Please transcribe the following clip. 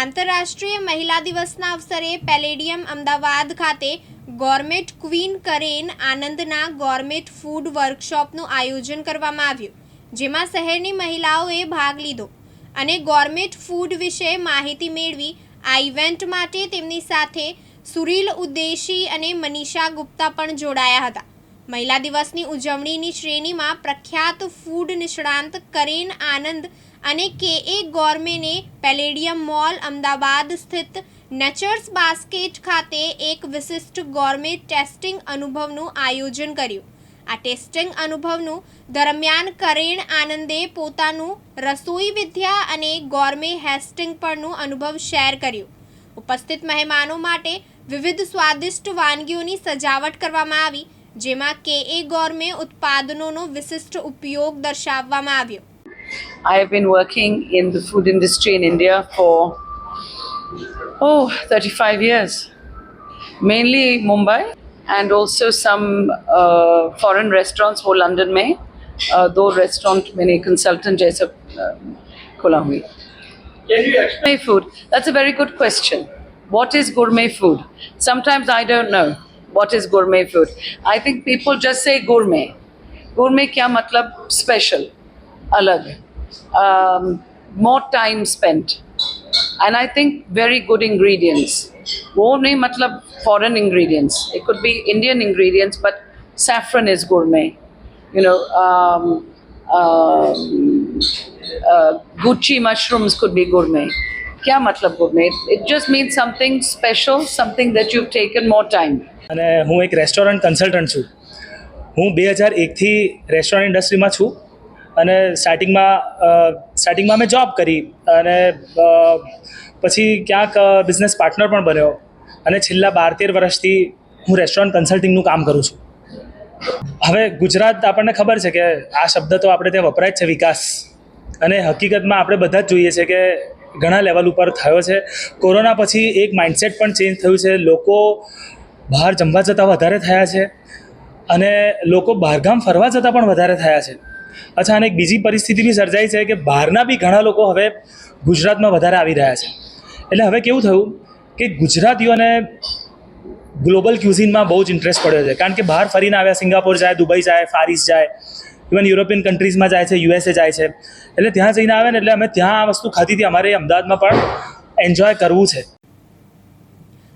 આંતરરાષ્ટ્રીય મહિલા દિવસના અવસરે પેલેડિયમ અમદાવાદ ખાતે ગોર્મેટ ક્વીન કરેન આનંદના ગોર્મેટ ફૂડ વર્કશોપનું આયોજન કરવામાં આવ્યું, જેમાં શહેરની મહિલાઓએ ભાગ લીધો અને ગોર્મેટ ફૂડ વિશે માહિતી મેળવી આ ઇવેન્ટ માટે તેમની સાથે સુરીલ ઉદ્દેશી અને મનીષા ગુપ્તા પણ જોડાયા હતા. મહિલા દિવસની ઉજવણીની શ્રેણીમાં પ્રખ્યાત ફૂડ નિષ્ણાંત કરેન આનંદ અને કે એ ગોરમેને પેલેડિયમ મોલ અમદાવાદ સ્થિત નેચર્સ બાસ્કેટ ખાતે એક વિશિષ્ટ ગોરમે ટેસ્ટિંગ અનુભવનું આયોજન કર્યું. આ ટેસ્ટિંગ અનુભવનું દરમિયાન કરેણ આનંદે પોતાનું રસોઈ વિદ્યા અને ગોરમે હેસ્ટિંગ પરનું અનુભવ શેર કર્યું. ઉપસ્થિત મહેમાનો માટે વિવિધ સ્વાદિષ્ટ વાનગીઓની સજાવટ કરવામાં આવી. જેમાં કે એ ગોર્મે ઉત્પાદનોનો વિશિષ્ટ ઉપયોગ દર્શાવવામાં આવ્યો I have been working in the food industry in India for oh 35 years, mainly Mumbai and also some uh, foreign restaurants वो लंदन में uh, दो रेस्टोरेंट मैंने कंसल्टेंट जैसा uh, खोला हुई Can you explain? Gourmet food. That's a very good question. What is gourmet food? Sometimes I don't know what is gourmet food. I think people just say gourmet. Gourmet kya matlab special, alag, um, more time spent. And I think very good ingredients. Wo nahi matlab foreign ingredients. It could be Indian ingredients, but saffron is gourmet. You know, um, um uh, Gucci mushrooms could be gourmet. Kya matlab gourmet? It just means something special, something that you've taken more time. અને હું એક restaurant consultant છું. હું બે હજાર એકથી restaurant ઇન્ડસ્ટ્રીમાં છું અને સ્ટાર્ટિંગમાં સ્ટાર્ટિંગમાં મેં જોબ કરી અને પછી ક્યાંક બિઝનેસ પાર્ટનર પણ બન્યો અને છેલ્લા બાર તેર વર્ષથી હું રેસ્ટોરન્ટ કન્સલ્ટિંગનું કામ કરું છું. હવે ગુજરાત આપણને ખબર છે કે આ શબ્દ તો આપણે ત્યાં વપરાય છે વિકાસ. અને હકીકતમાં આપણે બધા જ જોઈએ છે કે ઘણા લેવલ ઉપર થયો છે. કોરોના પછી એક માઇન્ડસેટ પણ ચેન્જ થયું છે. લોકો બહાર જમવા જતાં વધારે થયા છે અને લોકો બહારગામ ફરવા જતાં પણ વધારે થયા છે. અચ્છા, અને એક બીજી પરિસ્થિતિ બી સર્જાઈ છે કે બહારના બી ઘણા લોકો હવે ગુજરાતમાં વધારે આવી રહ્યા છે. એટલે હવે કેવું થયું કે ગુજરાતીઓને ગ્લોબલ ક્યુઝિનમાં બહુ જ ઇન્ટરેસ્ટ પડ્યો છે. કારણ કે બહાર ફરીને આવ્યા, સિંગાપોર જાય, દુબઈ જાય, ફારિસ જાય, ઇવન યુરોપિયન કન્ટ્રીઝમાં જાય છે, યુએસએ જાય છે. એટલે ત્યાં જઈને આવે ને એટલે અમે ત્યાં આ વસ્તુ ખાધી હતી અમારે અમદાવાદમાં પણ એન્જોય કરવું છે.